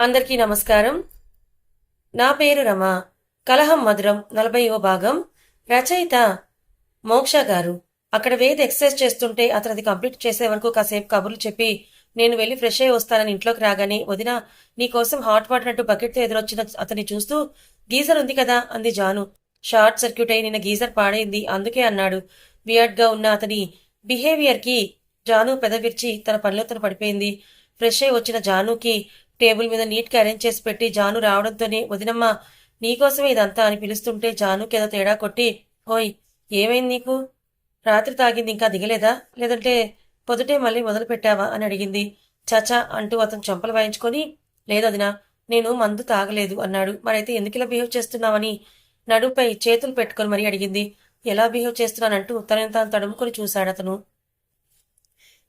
అందరికీ నమస్కారం. నా పేరు రమ. కలహం మధురం నలభైవ భాగం. రచయిత మోక్ష గారు. అక్కడ వేద్ ఎక్సర్సైజ్ చేస్తుంటే అతను అది కంప్లీట్ చేసే వరకు కాసేపు కబుర్లు చెప్పి నేను వెళ్ళి ఫ్రెష్ అయ్యి వస్తానని ఇంట్లోకి రాగానే వదిన నీకోసం హాట్ వాటర్ అంటూ బకెట్తో ఎదురొచ్చిన అతన్ని చూస్తూ గీజర్ ఉంది కదా అంది జాను. షార్ట్ సర్క్యూట్ అయి నిన్న గీజర్ పాడైంది అందుకే అన్నాడు. వియర్డ్గా ఉన్న అతని బిహేవియర్కి జాను పెదవిర్చి తన పనిలో తను పడిపోయింది. ఫ్రెష్ అయి వచ్చిన జానుకి టేబుల్ మీద నీట్గా అరేంజ్ చేసి పెట్టి జాను రావడంతోనే వదినమ్మ నీకోసం ఇదంతా అని పిలుస్తుంటే జాను ఏదో తేడా కొట్టి హోయ్ ఏమైంది నీకు? రాత్రి తాగింది ఇంకా దిగలేదా? లేదంటే పొద్దుటే మళ్ళీ మొదలు పెట్టావా? అని అడిగింది. చచా అంటూ అతను చెంపలు వాయించుకొని లేదదినా నేను మందు తాగలేదు అన్నాడు. మరైతే ఎందుకు ఇలా బిహేవ్ చేస్తున్నావని? నడుపై చేతులు పెట్టుకొని మరీ అడిగింది. ఎలా బిహేవ్ చేస్తున్నానంటూ తనని తాను తడుముకొని చూశాడు అతను?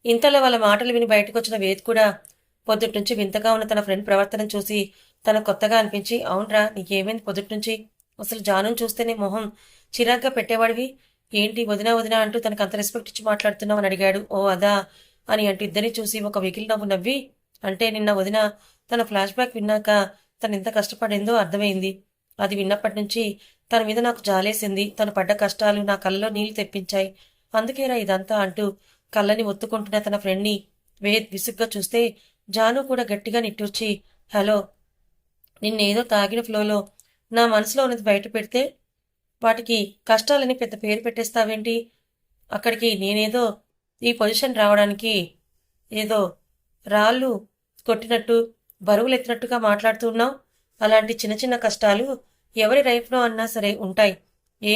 ఇంతలో వాళ్ళ మాటలు విని బయటకు వచ్చిన వేద్ కూడా పొద్దుటి నుంచి వింతగా ఉన్న తన ఫ్రెండ్ ప్రవర్తన చూసి తన కొత్తగా అనిపించి అవునరా నీకేమైంది పొద్దుటి నుంచి? అసలు జానుని చూస్తేనే మొహం చిరాగ్గా పెట్టేవాడివి? ఏంటి వదినా వదినా అంటూ తనకు అంత రెస్పెక్ట్ ఇచ్చి మాట్లాడుతున్నావు అని అడిగాడు. ఓ అదా? అని అంటూ ఇద్దరిని చూసి ఒక వెకిల్ నవ్వు నవ్వి అంటే నిన్న వదిన తన ఫ్లాష్ బ్యాక్ విన్నాక తను ఎంత కష్టపడిందో అర్థమైంది. అది విన్నప్పటి నుంచి తన మీద నాకు జాలేసింది. తను పడ్డ కష్టాలు నా కళ్ళలో నీళ్ళు తెప్పించాయి. అందుకేరా ఇదంతా అంటూ కళ్ళని ఒత్తుకుంటున్న తన ఫ్రెండ్ని వేద్ విసుగ్గా చూస్తే జాను కూడా గట్టిగా నిట్టూర్చి హలో నిన్నేదో తాగిన ఫ్లోలో నా మనసులో ఉన్నది బయట పెడితే వాటికి కష్టాలని పెద్ద పేరు పెట్టేస్తావేంటి? అక్కడికి నేనేదో ఈ పొజిషన్ రావడానికి ఏదో రాళ్ళు కొట్టినట్టు బరువులు ఎత్తినట్టుగా మాట్లాడుతున్నావు అలాంటి చిన్న చిన్న కష్టాలు ఎవరి రైఫ్లో అన్నా సరే ఉంటాయి. ఏ?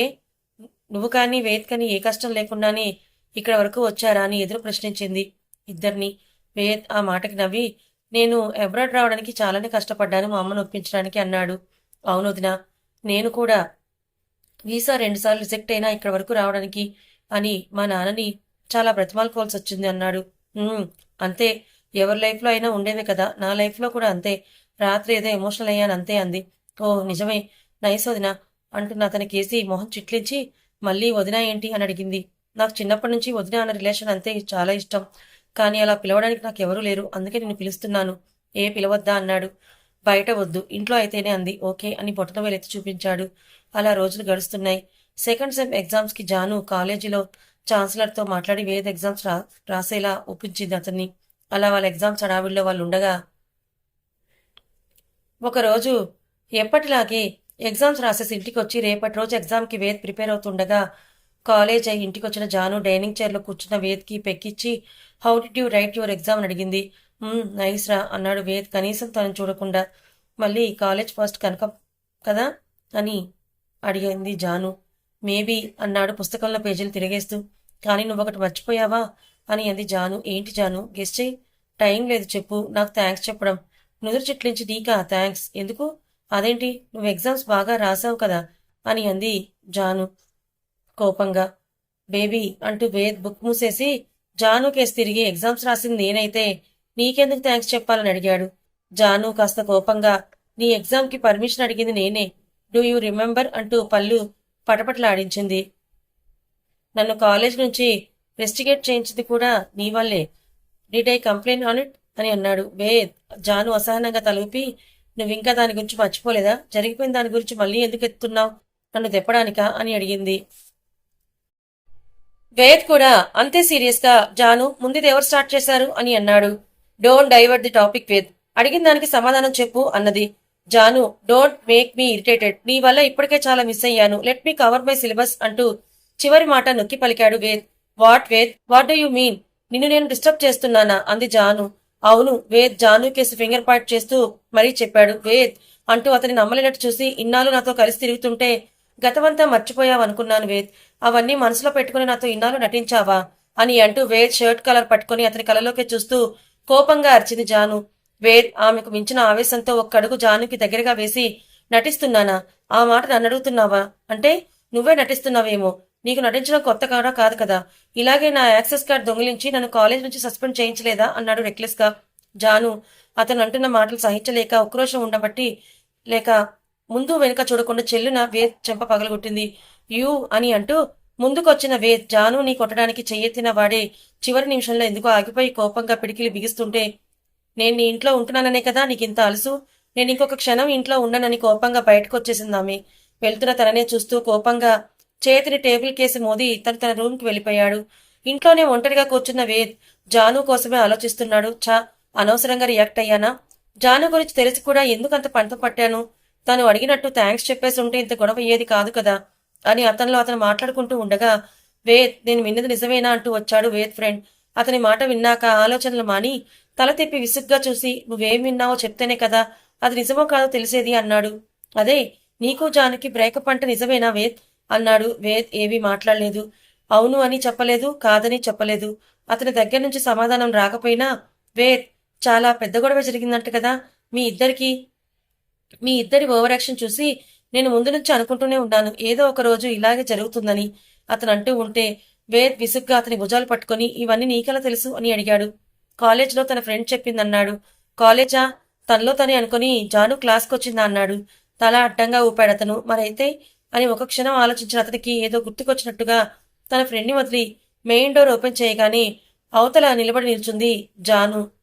నువ్వు కానీ వేద్ కానీ ఏ కష్టం లేకుండానే ఇక్కడ వరకు వచ్చారా? అని ఎదురు ప్రశ్నించింది ఇద్దరిని. వేద్ ఆ మాటకి నవ్వి నేను అబ్రాడ్ రావడానికి చాలానే కష్టపడ్డాను మా అమ్మను ఒప్పించడానికి అన్నాడు. అవును వదినా నేను కూడా వీసా రెండుసార్లు రిజెక్ట్ అయినా ఇక్కడ వరకు రావడానికి అని మా నాన్నని చాలా బ్రతిమాలుకోవాల్సి వచ్చింది అన్నాడు. అంతే. ఎవరి లైఫ్లో అయినా ఉండేవే కదా. నా లైఫ్లో కూడా అంతే. రాత్రి ఏదో ఎమోషనల్ అయ్యాను అంతే అంది. ఓ నిజమే. నైస్ వదినా. అంటున్న అతని కేసి మొహం చిట్లించి మళ్ళీ వదినా ఏంటి? అని అడిగింది. నాకు చిన్నప్పటి నుంచి వదిన అన్న రిలేషన్ అంతే చాలా ఇష్టం. కానీ అలా పిలవడానికి నాకు ఎవరూ లేరు. అందుకే నేను పిలుస్తున్నాను. ఏ పిలవద్దా అన్నాడు. బయట వద్దు. ఇంట్లో అయితేనే అంది. ఓకే అని బొట్టన వేలెత్తి చూపించాడు. అలా రోజులు గడుస్తున్నాయి. సెకండ్ సెమ్ ఎగ్జామ్స్కి జాను కాలేజీలో ఛాన్సలర్తో మాట్లాడి వేద ఎగ్జామ్స్ రా రాసేలా ఒప్పించింది అతన్ని. అలా వాళ్ళ ఎగ్జామ్స్ హడావిడిలో వాళ్ళు ఉండగా ఒకరోజు ఎప్పటిలాగే ఎగ్జామ్స్ రాసేసి ఇంటికి వచ్చి రేపటి రోజు ఎగ్జామ్కి వేద్ ప్రిపేర్ అవుతుండగా కాలేజ్ అయి ఇంటికి వచ్చిన జాను డైనింగ్ చైర్లో కూర్చున్న వేద్కి పెక్కిచ్చి how did you write your exam? అని అడిగింది. నైస్ రా అన్నాడు వేద్ కనీసం తనని చూడకుండా. మళ్ళీ కాలేజ్ ఫస్ట్ కనుక కదా? అని అడిగింది జాను. మేబీ అన్నాడు పుస్తకంలో పేజీలు తిరిగేస్తూ. కానీ నువ్వొకటి మర్చిపోయావా? అని అంది జాను. ఏంటి జాను? గెస్ట్ చేయి. టైం లేదు చెప్పు. నాకు థ్యాంక్స్ చెప్పడం. నుదురు చిట్లించి నీకా? థ్యాంక్స్ ఎందుకు? అదేంటి? నువ్వు ఎగ్జామ్స్ బాగా రాసావు కదా? అని అంది జాను. కోపంగా. బేబీ అంటూ వేద్ బుక్ మూసేసి జాను కేసు తిరిగి ఎగ్జామ్స్ రాసింది నేనైతే నీకెందుకు థ్యాంక్స్ చెప్పాలని అడిగాడు. జాను కాస్త కోపంగా నీ ఎగ్జామ్కి పర్మిషన్ అడిగింది నేనే. Do you remember? అంటూ పళ్ళు పటపటలాడించింది. నన్ను కాలేజ్ నుంచి రెస్టిగేట్ చేయించింది కూడా నీ వల్లే. Did I complaint on it? అని అన్నాడు. వేద్ జాను అసహనంగా తలూపి నువ్వు ఇంకా దాని గురించి మర్చిపోలేదా? జరిగిపోయిన దాని గురించి మళ్ళీ ఎందుకు ఎత్తున్నావు నన్ను తెప్పడానికా? అని అడిగింది. వేద్ కూడా అంతే సీరియస్గా జాను ముందుది ఎవరు స్టార్ట్ చేశారు? అని అన్నాడు. Don't divert the topic Ved అడిగిన దానికి సమాధానం చెప్పు అన్నది. Janu don't make me irritated నీ వల్ల ఇప్పటికే చాలా మిస్ అయ్యాను. Let me cover my syllabus అంటూ చివరి మాట నొక్కి పలికాడు Ved what Ved what do you mean నిన్ను నేను డిస్టర్బ్ చేస్తున్నానా? అంది జాను. అవును వేద్ జాను కేసు ఫింగర్ పాయింట్ చేస్తూ మరీ చెప్పాడు. వేద్ అంటూ అతని నమ్మలేనట్టు చూసి ఇన్నాళ్ళు నాతో కలిసి తిరుగుతుంటే గతమంతా మర్చిపోయావనుకున్నాను వేద్. అవన్నీ మనసులో పెట్టుకుని నాతో ఇన్నాళ్ళు నటించావా? అని అంటూ వేద్ షర్ట్ కలర్ పట్టుకుని అతని కలలోకి చూస్తూ కోపంగా అరిచింది జాను. వేద్ ఆమెకు మించిన ఆవేశంతో ఒక్కడుగు జానుకి దగ్గరగా వేసి నటిస్తున్నానా? ఆ మాట నన్ను అడుగుతున్నావా? అంటే నువ్వే నటిస్తున్నావేమో. నీకు నటించడం కొత్త కాడా కాదు కదా. ఇలాగే నా యాక్సెస్ కార్డ్ దొంగిలించి నన్ను కాలేజ్ నుంచి సస్పెండ్ చేయించలేదా? అన్నాడు రెక్లెస్గా జాను అతను అంటున్న మాటలు సహించలేక ఉక్రోషం ఉండబట్టి లేక ముందు వెనుక చూడకుండా చెల్లున వేద్ చెంప పగలగొట్టింది. యూ అని అంటూ ముందుకొచ్చిన వేద్ జానుని కొట్టడానికి చెయ్యెత్తిన వాడే చివరి నిమిషంలో ఎందుకో ఆగిపోయి కోపంగా పిడికిలి బిగిస్తుంటే నేను నీ ఇంట్లో ఉంటున్నాననే కదా నీకు ఇంత అలుసు? నేను ఇంకొక క్షణం ఇంట్లో ఉండనని కోపంగా బయటకు వెళ్తున్న తననే చూస్తూ కోపంగా చేతిని టేబుల్ కేసి మోది తను తన రూమ్కి వెళ్ళిపోయాడు. ఇంట్లోనే ఒంటరిగా కూర్చున్న వేద్ జాను కోసమే ఆలోచిస్తున్నాడు. చా అనవసరంగా రియాక్ట్ అయ్యానా? జాను గురించి తెలిసి కూడా ఎందుకంత పంట పట్టాను? తను అడిగినట్టు థ్యాంక్స్ చెప్పేసి ఉంటే ఇంత గొడవ అయ్యేది కాదు కదా అని అతనిలో అతను మాట్లాడుకుంటూ ఉండగా వేద్ నేను విన్నది నిజమేనా అంటూ వచ్చాడు వేద్ ఫ్రెండ్. అతని మాట విన్నాక ఆలోచనలు మాని తల తిప్పి విసుగ్గా చూసి నువ్వేం విన్నావో చెప్తేనే కదా అది నిజమో కాదో తెలిసేది అన్నాడు. అదే నీకు జానకి బ్రేకప్ అంటే నిజమేనా వేద్? అన్నాడు. వేద్ ఏమీ మాట్లాడలేదు. అవును అని చెప్పలేదు కాదని చెప్పలేదు. అతని దగ్గర నుంచి సమాధానం రాకపోయినా వేద్ చాలా పెద్ద గొడవ జరిగిందంట కదా మీ ఇద్దరికి మీ ఇద్దరి ఓవరాక్షన్ చూసి నేను ముందు నుంచి అనుకుంటూనే ఉన్నాను ఏదో ఒక రోజు ఇలాగే జరుగుతుందని అతను అంటూ ఉంటే వేద్ విసుగ్గా అతని భుజాలు పట్టుకొని ఇవన్నీ నీకెలా తెలుసు? అని అడిగాడు. కాలేజ్లో తన ఫ్రెండ్ చెప్పిందన్నాడు. కాలేజా? తనలో తనే అనుకుని జాను క్లాస్కి వచ్చిందా అన్నాడు. తల అడ్డంగా ఊపాడు అతను. మరైతే? అని ఒక క్షణం ఆలోచించిన అతనికి ఏదో గుర్తుకొచ్చినట్టుగా తన ఫ్రెండ్ని వదిలి మెయిన్ డోర్ ఓపెన్ చేయగానే అవతల నిలబడి నిల్చుంది జాను.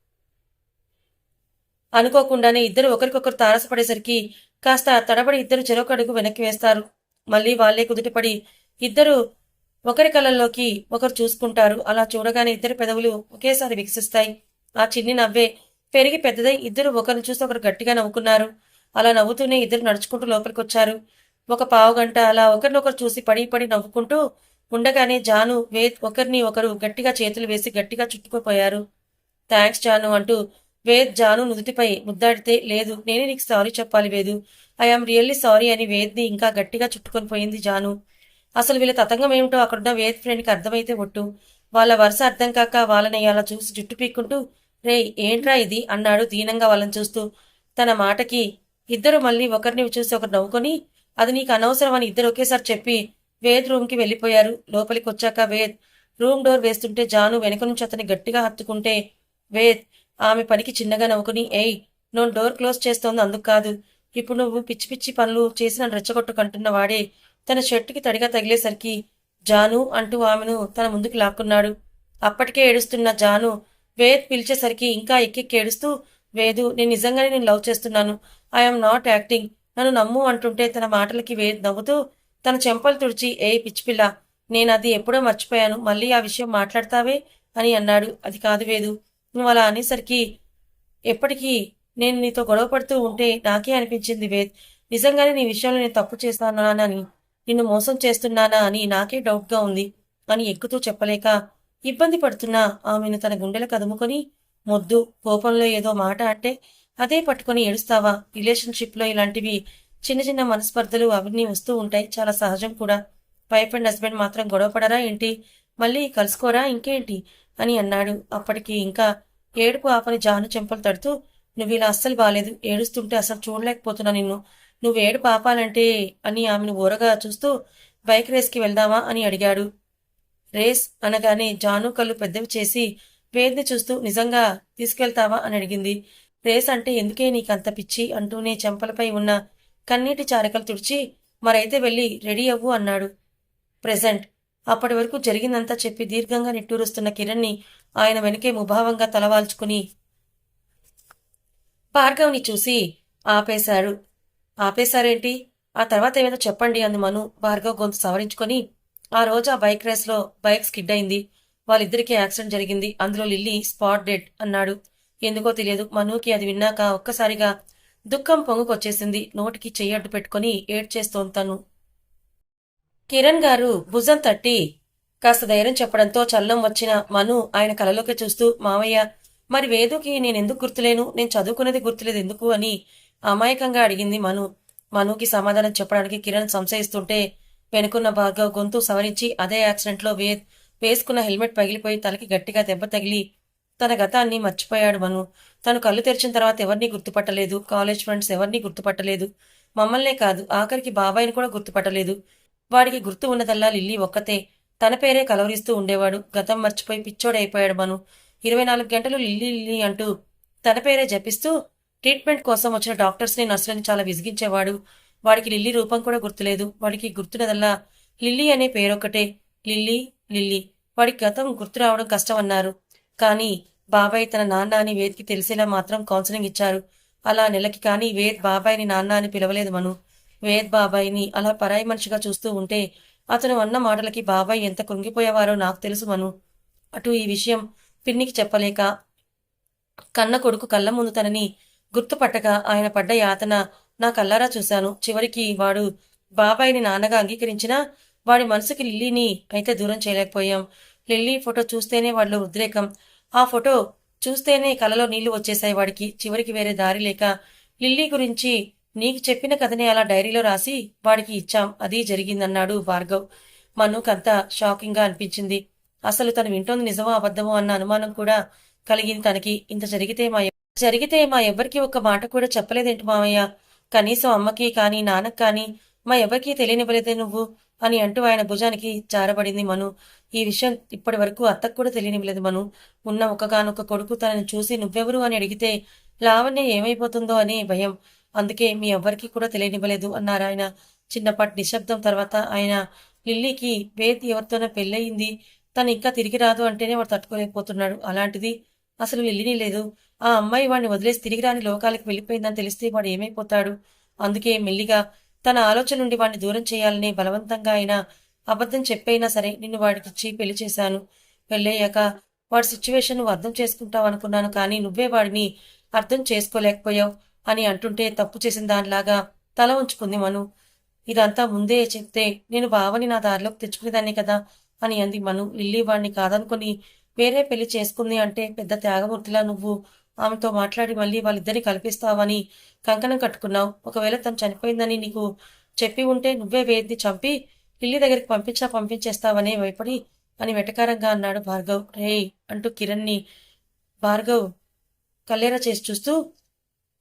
అనుకోకుండానే ఇద్దరు ఒకరికొకరు తారసపడేసరికి కాస్త తడబడి ఇద్దరు చెరొక అడుగు వెనక్కి వేస్తారు. మళ్ళీ వాళ్ళే కుదుటపడి ఇద్దరు ఒకరి కళ్ళల్లోకి ఒకరు చూసుకుంటారు. అలా చూడగానే ఇద్దరు పెదవులు ఒకేసారి వికసిస్తాయి. ఆ చిన్ని నవ్వే పెరిగి పెద్దదై ఇద్దరు ఒకరిని చూసి ఒకరు గట్టిగా నవ్వుకున్నారు. అలా నవ్వుతూనే ఇద్దరు నడుచుకుంటూ లోపలికి వచ్చారు ఒక పావు గంట అలా ఒకరినొకరు చూసి పడి పడి నవ్వుకుంటూ ఉండగానే జాను వేద్ ఒకరిని ఒకరు గట్టిగా చేతులు వేసి గట్టిగా చుట్టుకుపోయారు. థ్యాంక్స్ జాను అంటూ వేద్ జాను నుదుటిపై ముద్దాడితే లేదు నేనే నీకు సారీ చెప్పాలి వేదు. ఐఆమ్ రియల్లీ సారీ అని వేద్ని ఇంకా గట్టిగా చుట్టుకొని పోయింది జాను. అసలు వీళ్ళ తతంగం ఏమిటో అక్కడున్న వేద్ ఫ్రెండ్కి అర్థమైతే ఒట్టు. వాళ్ళ వరుస అర్థం కాక వాళ్ళని అలా చూసి జుట్టు పీక్కుంటూ రే ఏంట్రా ఇది? అన్నాడు దీనంగా వాళ్ళని చూస్తూ. తన మాటకి ఇద్దరు మళ్ళీ ఒకరిని చూసి ఒకరు నవ్వుకొని అది నీకు అనవసరం అని ఇద్దరు ఒకేసారి చెప్పి వేద్ రూమ్కి వెళ్ళిపోయారు. లోపలికి వచ్చాక వేద్ రూమ్ డోర్ వేస్తుంటే జాను వెనక నుంచి అతని గట్టిగా హత్తుకుంటే వేద్ ఆమె పనికి చిన్నగా నవ్వుకుని ఏయ్ నువ్వు డోర్ క్లోజ్ చేస్తోంది అందుకు కాదు. ఇప్పుడు నువ్వు పిచ్చి పిచ్చి పనులు చేసిన నన్ను రెచ్చగొట్టుకంటున్న వాడే. తన షర్టుకి తడిగా తగిలేసరికి జాను అంటూ ఆమెను తన ముందుకు లాక్కున్నాడు. అప్పటికే ఏడుస్తున్న జాను వేద్ పిలిచేసరికి ఇంకా ఎక్కెక్కి ఏడుస్తూ వేదు నేను నిజంగానే నేను లవ్ చేస్తున్నాను. ఐఎమ్ నాట్ యాక్టింగ్ నన్ను నమ్ము అంటుంటే తన మాటలకి వేద్ నవ్వుతూ తన చెంపలు తుడిచి ఏ పిచ్చిపిల్ల నేను అది ఎప్పుడో మర్చిపోయాను. మళ్ళీ ఆ విషయం మాట్లాడతావే? అని అన్నాడు. అది కాదు వేదు. నువ్వు అలా అనేసరికి ఎప్పటికీ నేను నీతో గొడవ పడుతూ ఉంటే నాకే అనిపించింది వేద్. నిజంగానే నీ విషయంలో నేను తప్పు చేస్తానానని నిన్ను మోసం చేస్తున్నానా అని నాకే డౌట్గా ఉంది అని ఎక్కుతూ చెప్పలేక ఇబ్బంది పడుతున్నా ఆమెను తన గుండెలు కదుముకొని మొద్దు కోపంలో ఏదో మాట అంటే అదే పట్టుకొని ఏడుస్తావా? రిలేషన్షిప్లో ఇలాంటివి చిన్న చిన్న మనస్పర్ధలు అవన్నీ వస్తూ ఉంటాయి. చాలా సహజం కూడా. వైఫ్ అండ్ హస్బెండ్ మాత్రం గొడవపడరా ఏంటి? మళ్ళీ కలుసుకోరా? ఇంకేంటి? అని అన్నాడు. అప్పటికి ఇంకా ఏడుపు ఆపని జాను చెంపలు తడుతూ నువ్వు ఇలా అస్సలు బాలేదు. ఏడుస్తుంటే అసలు చూడలేకపోతున్నా నిన్ను. నువ్వు ఏడు పాపాలంటే అని ఆమెను ఊరగా చూస్తూ బైక్ రేస్కి వెళ్దామా అని అడిగాడు. రేస్ అనగానే జాను కళ్ళు పెద్దవి చేసి వేద్ని చూస్తూ నిజంగా తీసుకెళ్తావా అని అడిగింది. రేస్ అంటే ఎందుకే నీకంత పిచ్చి అంటూనే చెంపలపై ఉన్న కన్నీటి చారకలు తుడిచి మరైతే వెళ్ళి రెడీ అవ్వు అన్నాడు. ప్రెజెంట్ అప్పటి వరకు జరిగిందంతా చెప్పి దీర్ఘంగా నిట్టూరుస్తున్న కిరణ్ని ఆయన వెనకే ముభావంగా తలవాల్చుకుని భార్గవ్ని చూసి ఆపేశాడు. ఆపేశారేంటి? ఆ తర్వాత ఏమైనా చెప్పండి అంది మను భార్గవ్ గొంతు సవరించుకొని. ఆ రోజు ఆ బైక్ రేస్లో బైక్ స్కిడ్ అయింది. వాళ్ళిద్దరికీ యాక్సిడెంట్ జరిగింది. అందులో లిల్లీ స్పాట్ డెడ్ అన్నాడు. ఎందుకో తెలియదు. మనుకి అది విన్నాక ఒక్కసారిగా దుఃఖం పొంగుకొచ్చేసింది. నోటికి చెయ్యడ్డు పెట్టుకుని ఏడ్చేస్తోంది తను. కిరణ్ గారు భుజం తట్టి కాస్త ధైర్యం చెప్పడంతో చల్లం వచ్చిన మను ఆయన కలలోకి చూస్తూ మావయ్య మరి వేదుకి నేనెందుకు గుర్తులేను? నేను చదువుకునేది గుర్తులేదు ఎందుకు? అని అమాయకంగా అడిగింది మను. మనుకి సమాధానం చెప్పడానికి కిరణ్ సంశయిస్తుంటే వెనుకున్న భార్గవ్ గొంతు సవరించి అదే యాక్సిడెంట్లో వే వేసుకున్న హెల్మెట్ పగిలిపోయి తలకి గట్టిగా దెబ్బ తగిలి తన గతాన్ని మర్చిపోయాడు మను. తను కళ్ళు తెరిచిన తర్వాత ఎవరిని గుర్తుపట్టలేదు. కాలేజ్ ఫ్రెండ్స్ ఎవరిని గుర్తుపట్టలేదు. మమ్మల్నే కాదు ఆఖరికి బాబాయిని కూడా గుర్తుపట్టలేదు. వాడికి గుర్తు ఉన్నదల్లా లిల్లీ ఒక్కతే. తన పేరే కలవరిస్తూ ఉండేవాడు. గతం మర్చిపోయి పిచ్చోడైపోయాడు మను. ఇరవై నాలుగు గంటలు లిల్లీ లిల్లీ అంటూ తన పేరే జపిస్తూ ట్రీట్మెంట్ కోసం వచ్చిన డాక్టర్స్ని నర్సులని చాలా విసిగించేవాడు. వాడికి లిల్లీ రూపం కూడా గుర్తులేదు. వాడికి గుర్తున్నదల్లా లిల్లీ అనే పేరొక్కటే. Lily lily. వాడికి గతం గుర్తు రావడం కష్టమన్నారు. కానీ బాబాయ్ తన నాన్న అని వేద్కి తెలిసేలా మాత్రం కౌన్సిలింగ్ ఇచ్చారు. అలా నెలకి కానీ వేద్ బాబాయ్ని నాన్న అని పిలవలేదు మను. వేద్ బాబాయ్ని అలా పరాయి మనిషిగా చూస్తూ ఉంటే అతను అన్న మాటలకి బాబాయ్ ఎంత కృంగిపోయేవారో నాకు తెలుసు మను. అటు ఈ విషయం పిన్నికి చెప్పలేక కన్న కొడుకు కళ్ళ ముందు తనని గుర్తుపట్టక ఆయన పడ్డ యాతన నా కల్లారా చూశాను. చివరికి వాడు బాబాయిని నాన్నగా అంగీకరించినా వాడి మనసుకి లిల్లీని అయితే దూరం చేయలేకపోయాం. లిల్లీ ఫోటో చూస్తేనే వాళ్ళు ఉద్రేకం. ఆ ఫోటో చూస్తేనే కలలో నీళ్ళు వచ్చేసాయి వాడికి. చివరికి వేరే దారి లేక లిల్లీ గురించి నీకు చెప్పిన కథనే అలా డైరీలో రాసి వాడికి ఇచ్చాం. అది జరిగిందన్నాడు భార్గవ్. మనుకంత షాకింగ్గా అనిపించింది. అసలు తను వింటోంది నిజమో అబద్ధమో అన్న అనుమానం కూడా కలిగింది తనకి. ఇంత జరిగితే మా జరిగితే మా ఎవ్వరికి ఒక్క మాట కూడా చెప్పలేదేంటి మామయ్య? కనీసం అమ్మకి కానీ నాన్నకి కానీ మా ఎవరికీ తెలియనివ్వలేదే నువ్వు అని అంటూ ఆయన భుజానికి జారబడింది మను. ఈ విషయం ఇప్పటి వరకు అత్తకు కూడా తెలియనివ్వలేదు మను. ఉన్న ఒకగానొక కొడుకు తనని చూసి నువ్వెవరు అని అడిగితే లావణ్య ఏమైపోతుందో అనే భయం. అందుకే మీ ఎవ్వరికీ కూడా తెలియనివ్వలేదు అన్నారు ఆయన. చిన్నపాటి నిశ్శబ్దం తర్వాత ఆయన లిల్లీకి వేద్ ఎవరితోనో పెళ్ళయింది. తను ఇంకా తిరిగి రాదు అంటేనే వాడు తట్టుకోలేకపోతున్నాడు. అలాంటిది అసలు లిల్లీని లేదు. ఆ అమ్మాయి వాడిని వదిలేసి తిరిగి రాని లోకాలకు వెళ్ళిపోయిందని తెలిస్తే వాడు ఏమైపోతాడు? అందుకే మెల్లిగా తన ఆలోచన నుండి వాడిని దూరం చేయాలని బలవంతంగా అయినా అబద్ధం చెప్పైనా సరే నిన్ను వాడికిచ్చి పెళ్ళి చేశాను. పెళ్ళయ్యాక వాడి సిచ్యువేషన్ నువ్వు అర్థం చేసుకుంటావు అనుకున్నాను కానీ నువ్వే వాడిని అర్థం చేసుకోలేకపోయావు. అని అంటుంటే తప్పు చేసిన దానిలాగా తల ఉంచుకుంది మను. ఇదంతా ముందే చెప్తే నేను బావని నా దారిలోకి తెచ్చుకునేదాన్ని కదా అని అంది మను. లిల్లీ వాడిని కాదనుకుని వేరే పెళ్ళి చేసుకుంది అంటే పెద్ద త్యాగమూర్తిలా నువ్వు. ఆమెతో మాట్లాడి మళ్ళీ వాళ్ళిద్దరిని కల్పిస్తావని కంకణం కట్టుకున్నావు. ఒకవేళ తను చనిపోయిందని నీకు చెప్పి ఉంటే నువ్వే వేదిని చంపి లిల్లీ దగ్గరికి పంపించా పంపించేస్తావనే భయపడి అని వెటకారంగా అన్నాడు భార్గవ్. రే అంటూ కిరణ్ని భార్గవ్ కల్లేరా చేసి చూస్తూ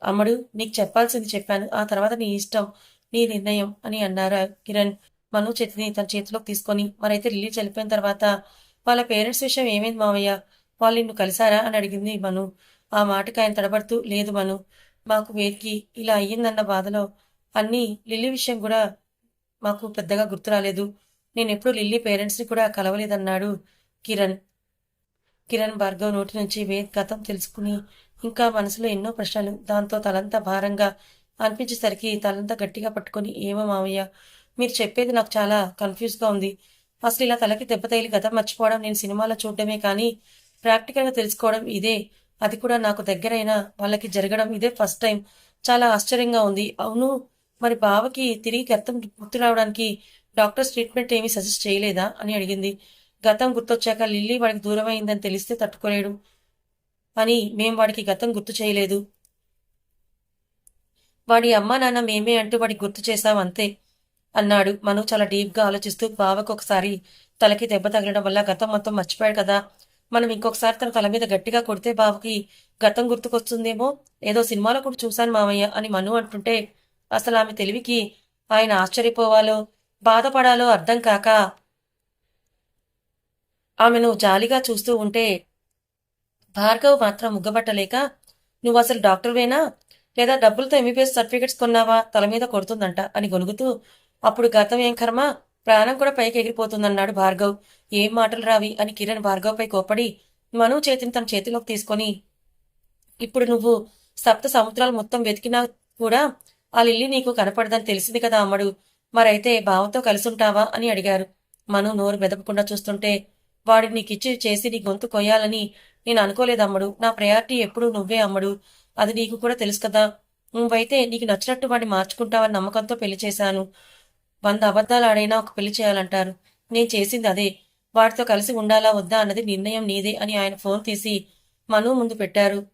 అమ్మడు నీకు చెప్పాల్సింది చెప్పాను. ఆ తర్వాత నీ ఇష్టం నీ నిర్ణయం అని అన్నారు కిరణ్. మను చేతిని తన చేతిలోకి తీసుకొని మరైతే లిల్లీ చనిపోయిన తర్వాత వాళ్ళ పేరెంట్స్ విషయం ఏమైంది మావయ్య? వాళ్ళు నిన్ను కలిశారా? అని అడిగింది మను. ఆ మాటకు ఆయన తడబడుతూ లేదు మను. మాకు వేదికి ఇలా అయ్యిందన్న బాధలో అన్నీ లిల్లీ విషయం కూడా మాకు పెద్దగా గుర్తు రాలేదు. నేను ఎప్పుడు లిల్లీ పేరెంట్స్ని కూడా కలవలేదన్నాడు కిరణ్. కిరణ్ భార్గవ్ నోటి నుంచి వేద్ గతం తెలుసుకుని ఇంకా మనసులో ఎన్నో ప్రశ్నలు. దాంతో తలంతా భారంగా అనిపించేసరికి తలంతా గట్టిగా పట్టుకొని ఏమో మావయ్య మీరు చెప్పేది నాకు చాలా కన్ఫ్యూజ్గా ఉంది. అసలు ఇలా తలకి దెబ్బ తగిలి గతం మర్చిపోవడం నేను సినిమాలో చూడడమే కానీ ప్రాక్టికల్గా తెలుసుకోవడం ఇదే. అది కూడా నాకు దగ్గరైన వాళ్ళకి జరగడం ఇదే ఫస్ట్ టైం. చాలా ఆశ్చర్యంగా ఉంది. అవును మరి బావకి తిరిగి గతం గుర్తు రావడానికి డాక్టర్స్ ట్రీట్మెంట్ ఏమీ సజెస్ట్ చేయలేదా? అని అడిగింది. గతం గుర్తొచ్చాక లిల్లీ వాడికి దూరమైందని తెలిస్తే తట్టుకోలేడు. అని మేం వాడికి గతం గుర్తు చేయలేదు. వాడి అమ్మా నాన్న మేమే అంటూ వాడికి గుర్తు చేశాం అంతే అన్నాడు మను చాలా డీప్గా ఆలోచిస్తూ బావకు ఒకసారి తలకి దెబ్బ తగలడం వల్ల గతం మొత్తం మర్చిపోయాడు కదా. మనం ఇంకొకసారి తన తల మీద గట్టిగా కొడితే బావకి గతం గుర్తుకొస్తుందేమో? ఏదో సినిమాలో కూడా చూశాను మామయ్య అని మను అంటుంటే అసలు ఆమె తెలివికి ఆయన ఆశ్చర్యపోవాలో బాధపడాలో అర్థం కాక ఆమెను జాలిగా చూస్తూ ఉంటే భార్గవ్ మాత్రం ముగ్గబట్టలేక నువ్వు అసలు డాక్టర్వేనా లేదా డబ్బులతో ఎంబీబీఎస్ సర్టిఫికెట్స్ కొన్నావా? తల మీద కొడుతుందంట అని గొనుగుతూ అప్పుడు గతం ఏం కర్మ? ప్రాణం కూడా పైకి ఎగిరిపోతుందన్నాడు భార్గవ్. ఏం మాటలు రావి? అని కిరణ్ భార్గవ్పై కోప్పడి మను చేతిని తన చేతిలోకి తీసుకొని ఇప్పుడు నువ్వు సప్త సముద్రాలు మొత్తం వెతికినా కూడా ఆ లిల్లీ నీకు కనపడదని తెలిసింది కదా అమ్మడు. మరైతే బావతో కలిసుంటావా? అని అడిగారు. మను నోరు మెదపకుండా చూస్తుంటే వాడు నీకిచ్చి చేసి నీ గొంతు కొయ్యాలని నేను అనుకోలేదు అమ్మడు. నా ప్రయారిటీ ఎప్పుడు నువ్వే అమ్మడు. అది నీకు కూడా తెలుసు కదా. నువ్వైతే నీకు నచ్చినట్టు వాడిని మార్చుకుంటావని నమ్మకంతో పెళ్ళి చేశాను. వంద అబద్ధాలు ఆడైనా ఒక పెళ్ళి చేయాలంటారు. నేను చేసింది అదే. వాడితో కలిసి ఉండాలా వద్దా అన్నది నిర్ణయం నీదే అని ఆయన ఫోన్ తీసి మను ముందు పెట్టారు.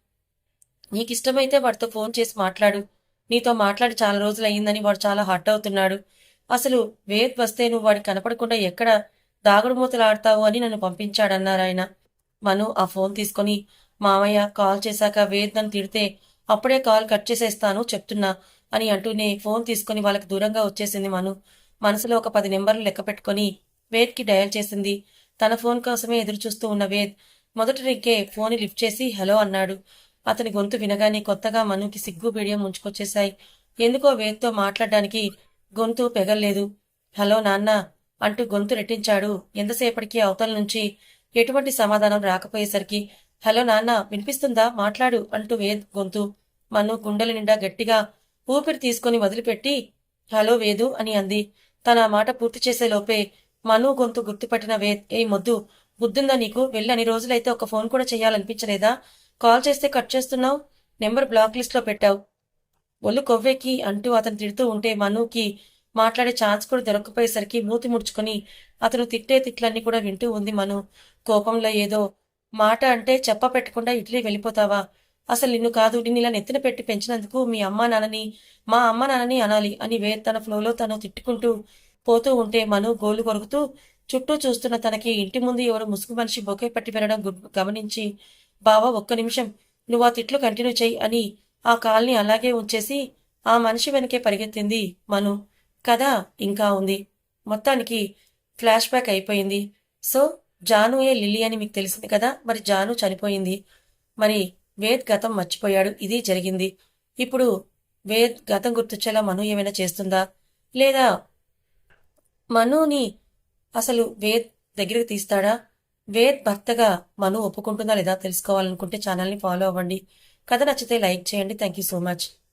నీకు ఇష్టమైతే వాడితో ఫోన్ చేసి మాట్లాడు. నీతో మాట్లాడి చాలా రోజులు అయ్యిందని వాడు చాలా హర్ట్ అవుతున్నాడు. అసలు వేద్ వస్తే నువ్వు వాడికి కనపడకుండా ఎక్కడ దాగుడు మూతలాడతావు అని నన్ను పంపించాడన్నారు ఆయన. మను ఆ ఫోన్ తీసుకొని మామయ్య కాల్ చేశాక వేదనని తిడితే అప్పుడే కాల్ కట్ చేసేస్తాను చెప్తున్నా అని అంటూనే ఫోన్ తీసుకొని వాళ్ళకి దూరంగా వచ్చేసింది మను. మనసులో ఒక పది నెంబర్లు లెక్క పెట్టుకుని వేద్కి డయల్ చేసింది. తన ఫోన్ కోసమే ఎదురు చూస్తూ ఉన్న వేద్ మొదటి రింకే ఫోన్ లిఫ్ట్ చేసి హలో అన్నాడు. అతని గొంతు వినగానే కొత్తగా మనుకి సిగ్గు బిడియం ముంచుకొచ్చేశాయి. ఎందుకో వేద్తో మాట్లాడడానికి గొంతు పెగల్లేదు. హలో నాన్న అంటూ గొంతు రెట్టించాడు. ఎంతసేపటికి అవతల నుంచి ఎటువంటి సమాధానం రాకపోయేసరికి హలో నాన్న వినిపిస్తుందా? మాట్లాడు అంటూ వేద్ గొంతు. మను గుండెల నిండా గట్టిగా ఊపిరి తీసుకుని వదిలిపెట్టి హలో వేదు అని అంది. తన ఆ మాట పూర్తి చేసే లోపే మను గొంతు గుర్తుపట్టిన వేద్ ఏ మొద్దు బుద్ధిందా నీకు? వెళ్ళి అన్ని రోజులైతే ఒక ఫోన్ కూడా చేయాలనిపించలేదా? కాల్ చేస్తే కట్ చేస్తున్నావు? నెంబర్ బ్లాక్ లిస్ట్లో పెట్టావు. ఒళ్ళు కొవ్వెక్కి అంటూ అతను తిడుతూ ఉంటే మనుకి మాట్లాడే ఛాన్స్ కూడా దొరకకపోయేసరికి మూతి ముడుచుకొని అతను తిట్టే తిట్లన్నీ కూడా వింటూ ఉంది మను. కోపంలో ఏదో మాట అంటే చెప్ప పెట్టకుండా ఇడ్లీ వెళ్ళిపోతావా? అసలు నిన్ను కాదు నిన్ను ఇలా నెత్తిన పెట్టి పెంచినందుకు మీ అమ్మా నాన్నని మా అమ్మ నాన్నని అనాలి అని వేద్ తన ఫ్లోలో తను తిట్టుకుంటూ పోతూ ఉంటే మను గోలు కొరుకుతూ చుట్టూ చూస్తున్న తనకి ఇంటి ముందు ఎవరు ముసుగు మనిషి బొకే పట్టి వెళ్ళడం గమనించి బావా ఒక్క నిమిషం నువ్వు ఆ తిట్లు కంటిన్యూ చెయ్యి అని ఆ కాల్ని అలాగే ఉంచేసి ఆ మనిషి వెనకే పరిగెత్తింది మను. కథ ఇంకా ఉంది. మొత్తానికి ఫ్లాష్ బ్యాక్ అయిపోయింది. సో జానుయే లిల్లీ అని మీకు తెలిసింది కదా? మరి జాను చనిపోయింది. మరి వేద్ గతం మర్చిపోయాడు. ఇది జరిగింది. ఇప్పుడు వేద్ గతం గుర్తొచ్చేలా మను ఏమైనా చేస్తుందా? లేదా మనుని అసలు వేద్ దగ్గరికి తీస్తాడా? వేద్ భర్తగా మను ఒప్పుకుంటుందా లేదా తెలుసుకోవాలనుకుంటే ఛానల్ని ఫాలో అవ్వండి. కథ నచ్చితే లైక్ చేయండి. Thank you so much.